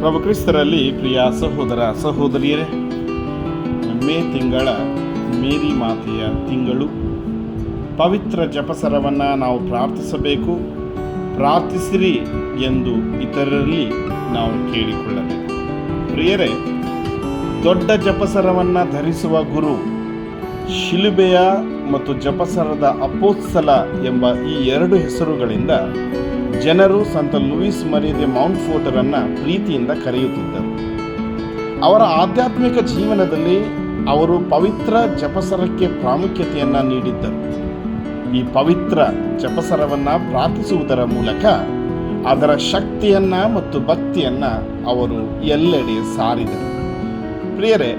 ಪ್ರಭು ಕ್ರಿಸ್ತರಲ್ಲಿ ಪ್ರಿಯ ಸಹೋದರ ಸಹೋದರಿಯರೇ, ಮೇ ತಿಂಗಳ ಮೇರಿ ಮಾತೆಯ ತಿಂಗಳು. ಪವಿತ್ರ ಜಪಸರವನ್ನು ನಾವು ಪ್ರಾರ್ಥಿಸಬೇಕು. ಪ್ರಾರ್ಥಿಸಿರಿ ಎಂದು ಇತರರಲ್ಲಿ ನಾವು ಕೇಳಿಕೊಳ್ಳಬೇಕು. ಪ್ರಿಯರೇ, ದೊಡ್ಡ ಜಪಸರವನ್ನು ಧರಿಸುವ ಗುರು, ಶಿಲುಬೆಯ ಮತ್ತು ಜಪಸರದ ಅಪೋತ್ಸಲ ಎಂಬ ಈ ಎರಡು ಹೆಸರುಗಳಿಂದ ಜನರು ಸಂತ ಲೂಯಿಸ್ ಮರಿದೆ ಮೌಂಟ್ ಫೋರ್ಟರನ್ನು ಪ್ರೀತಿಯಿಂದ ಕರೆಯುತ್ತಿದ್ದರು. ಅವರ ಆಧ್ಯಾತ್ಮಿಕ ಜೀವನದಲ್ಲಿ ಅವರು ಪವಿತ್ರ ಜಪಸರಕ್ಕೆ ಪ್ರಾಮುಖ್ಯತೆಯನ್ನು ನೀಡಿದ್ದರು. ಈ ಪವಿತ್ರ ಜಪಸರವನ್ನು ಪ್ರಾರ್ಥಿಸುವುದರ ಮೂಲಕ ಅದರ ಶಕ್ತಿಯನ್ನು ಮತ್ತು ಭಕ್ತಿಯನ್ನು ಅವರು ಎಲ್ಲೆಡೆ ಸಾರಿದರು. ಪ್ರಿಯರೇ,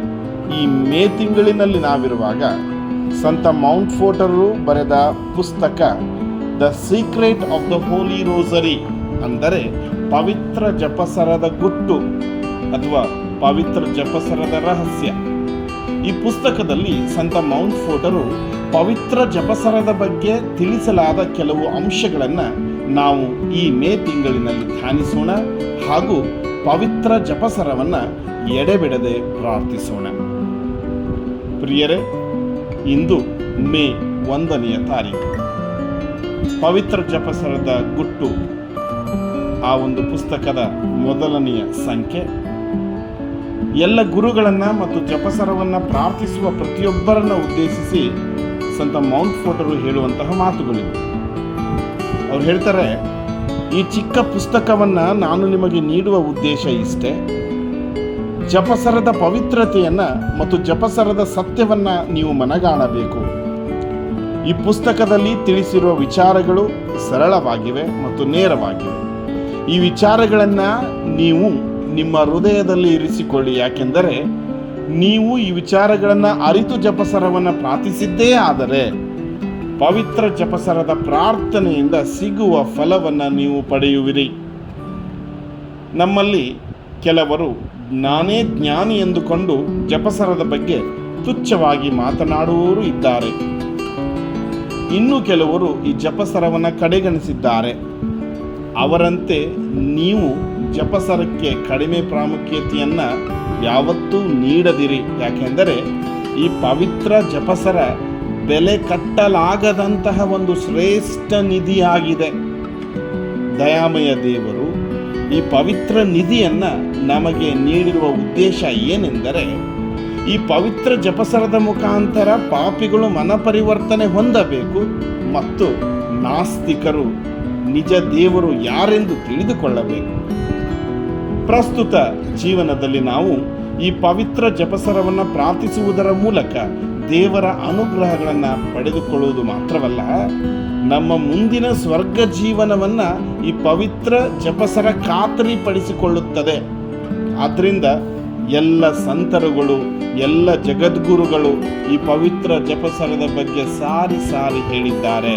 ಈ ಮೇ ತಿಂಗಳಿನಲ್ಲಿ ನಾವಿರುವಾಗ ಸಂತ ಮೌಂಟ್ ಫೋರ್ಟರು ಬರೆದ ಪುಸ್ತಕ the secret of the holy rosary ಅಂದರೆ ಪವಿತ್ರ ಜಪಸರದ ಗುಟ್ಟು ಅಥವಾ ಪವಿತ್ರ ಜಪಸರದ ರಹಸ್ಯ. ಈ ಪುಸ್ತಕದಲ್ಲಿ ಸಂತ ಮೌಂಟ್ ಫೋಟರು ಪವಿತ್ರ ಜಪಸರದ ಬಗ್ಗೆ ತಿಳಿಸಲಾದ ಕೆಲವು ಅಂಶಗಳನ್ನು ನಾವು ಈ ಮೇ ತಿಂಗಳಿನಲ್ಲಿ ಧ್ಯಾನಿಸೋಣ ಹಾಗೂ ಪವಿತ್ರ ಜಪಸರವನ್ನು ಎಡೆಬಿಡದೆ ಪ್ರಾರ್ಥಿಸೋಣ. ಪ್ರಿಯರೇ, ಇಂದು ಮೇ ಒಂದನೆಯ ತಾರೀಕು. ಪವಿತ್ರ ಜಪಸರದ ಗುಟ್ಟು. ಆ ಒಂದು ಪುಸ್ತಕದ ಮೊದಲನೆಯ ಸಂಖ್ಯೆ. ಎಲ್ಲ ಗುರುಗಳನ್ನು ಮತ್ತು ಜಪಸರವನ್ನು ಪ್ರಾರ್ಥಿಸುವ ಪ್ರತಿಯೊಬ್ಬರನ್ನ ಉದ್ದೇಶಿಸಿ ಸಂತ ಮೌಂಟ್ ಫೋಟರು ಹೇಳುವಂತಹ ಮಾತುಗಳಿವೆ. ಅವ್ರು ಹೇಳ್ತಾರೆ, ಈ ಚಿಕ್ಕ ಪುಸ್ತಕವನ್ನು ನಾನು ನಿಮಗೆ ನೀಡುವ ಉದ್ದೇಶ ಇಷ್ಟೇ. ಜಪಸರದ ಪವಿತ್ರತೆಯನ್ನು ಮತ್ತು ಜಪಸರದ ಸತ್ಯವನ್ನು ನೀವು ಮನಗಾಣಬೇಕು. ಈ ಪುಸ್ತಕದಲ್ಲಿ ತಿಳಿಸಿರುವ ವಿಚಾರಗಳು ಸರಳವಾಗಿವೆ ಮತ್ತು ನೇರವಾಗಿವೆ. ಈ ವಿಚಾರಗಳನ್ನು ನೀವು ನಿಮ್ಮ ಹೃದಯದಲ್ಲಿ ಇರಿಸಿಕೊಳ್ಳಿ. ಯಾಕೆಂದರೆ ನೀವು ಈ ವಿಚಾರಗಳನ್ನು ಅರಿತು ಜಪಸರವನ್ನು ಪ್ರಾರ್ಥಿಸಿದ್ದೇ ಆದರೆ ಪವಿತ್ರ ಜಪಸರದ ಪ್ರಾರ್ಥನೆಯಿಂದ ಸಿಗುವ ಫಲವನ್ನು ನೀವು ಪಡೆಯುವಿರಿ. ನಮ್ಮಲ್ಲಿ ಕೆಲವರು ನಾನೇ ಜ್ಞಾನಿ ಎಂದುಕೊಂಡು ಜಪಸರದ ಬಗ್ಗೆ ತುಚ್ಛವಾಗಿ ಮಾತನಾಡುವವರು ಇದ್ದಾರೆ. ಇನ್ನು ಕೆಲವರು ಈ ಜಪಸರವನ್ನು ಕಡೆಗಣಿಸಿದ್ದಾರೆ. ಅವರಂತೆ ನೀವು ಜಪಸರಕ್ಕೆ ಕಡಿಮೆ ಪ್ರಾಮುಖ್ಯತೆಯನ್ನು ಯಾವತ್ತೂ ನೀಡದಿರಿ. ಯಾಕೆಂದರೆ ಈ ಪವಿತ್ರ ಜಪಸರ ಬೆಲೆ ಕಟ್ಟಲಾಗದಂತಹ ಒಂದು ಶ್ರೇಷ್ಠ ನಿಧಿಯಾಗಿದೆ. ದಯಾಮಯ ದೇವರು ಈ ಪವಿತ್ರ ನಿಧಿಯನ್ನು ನಮಗೆ ನೀಡಿರುವ ಉದ್ದೇಶ ಏನೆಂದರೆ ಈ ಪವಿತ್ರ ಜಪಸರದ ಮುಖಾಂತರ ಪಾಪಿಗಳು ಮನಪರಿವರ್ತನೆ ಹೊಂದಬೇಕು ಮತ್ತು ನಾಸ್ತಿಕರು, ನಿಜ ದೇವರು ಯಾರೆಂದು ತಿಳಿದುಕೊಳ್ಳಬೇಕು. ಪ್ರಸ್ತುತ ಜೀವನದಲ್ಲಿ ನಾವು ಈ ಪವಿತ್ರ ಜಪಸರವನ್ನು ಪ್ರಾರ್ಥಿಸುವುದರ ಮೂಲಕ ದೇವರ ಅನುಗ್ರಹಗಳನ್ನು ಪಡೆದುಕೊಳ್ಳುವುದು ಮಾತ್ರವಲ್ಲ, ನಮ್ಮ ಮುಂದಿನ ಸ್ವರ್ಗ ಜೀವನವನ್ನು ಈ ಪವಿತ್ರ ಜಪಸರ ಖಾತರಿಪಡಿಸಿಕೊಳ್ಳುತ್ತದೆ. ಆದ್ದರಿಂದ ಎಲ್ಲ ಸಂತರುಗಳು, ಎಲ್ಲ ಜಗದ್ಗುರುಗಳು ಈ ಪವಿತ್ರ ಜಪಸರದ ಬಗ್ಗೆ ಸಾರಿ ಸಾರಿ ಹೇಳಿದ್ದಾರೆ.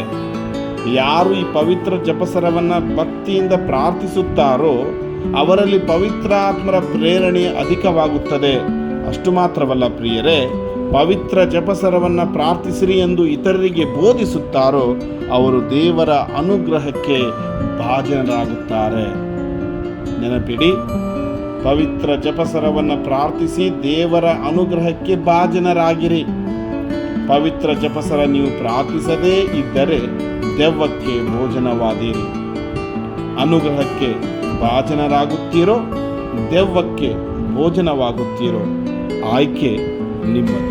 ಯಾರು ಈ ಪವಿತ್ರ ಜಪಸರವನ್ನು ಭಕ್ತಿಯಿಂದ ಪ್ರಾರ್ಥಿಸುತ್ತಾರೋ ಅವರಲ್ಲಿ ಪವಿತ್ರಾತ್ಮರ ಪ್ರೇರಣೆ ಅಧಿಕವಾಗುತ್ತದೆ. ಅಷ್ಟು ಮಾತ್ರವಲ್ಲ ಪ್ರಿಯರೇ, ಪವಿತ್ರ ಜಪಸರವನ್ನು ಪ್ರಾರ್ಥಿಸಿರಿ ಎಂದು ಇತರರಿಗೆ ಬೋಧಿಸುತ್ತಾರೋ ಅವರು ದೇವರ ಅನುಗ್ರಹಕ್ಕೆ ಭಾಜನರಾಗುತ್ತಾರೆ. ನೆನಪಿಡಿ ಪವಿತ್ರ ಜಪಸರವನ್ನು ಪ್ರಾರ್ಥಿಸಿ ದೇವರ ಅನುಗ್ರಹಕ್ಕೆ ಭಾಜನರಾಗಿರಿ. ಪವಿತ್ರ ಜಪಸರ ನೀವು ಪ್ರಾರ್ಥಿಸದೇ ಇದ್ದರೆ ದೆವ್ವಕ್ಕೆ ಭೋಜನವಾದಿರಿ. ಅನುಗ್ರಹಕ್ಕೆ ಭಾಜನರಾಗುತ್ತೀರೋ, ದೆವ್ವಕ್ಕೆ ಭೋಜನವಾಗುತ್ತೀರೋ. ಆಯ್ಕೆ ನಿಮ್ಮದು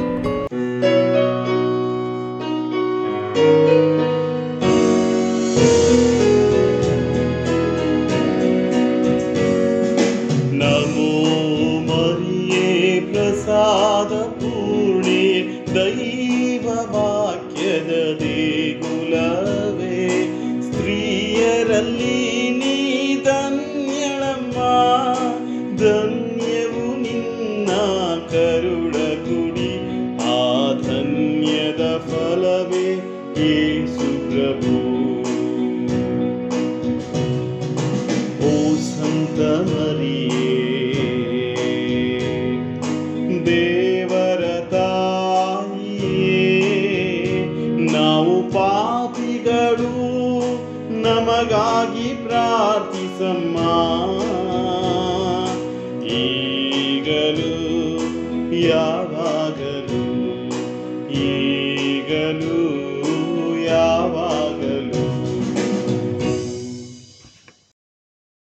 ಮರಿಯೇ ದೇವರ ತಾಯಿಯೇ ನಾವು ಪಾಪಿಗಳು ನಮಗಾಗಿ ಪ್ರಾರ್ಥಿಸಮ್ಮ. ಈಗಲೂ ಯಾವಾಗಲೂ ಈಗಲೂ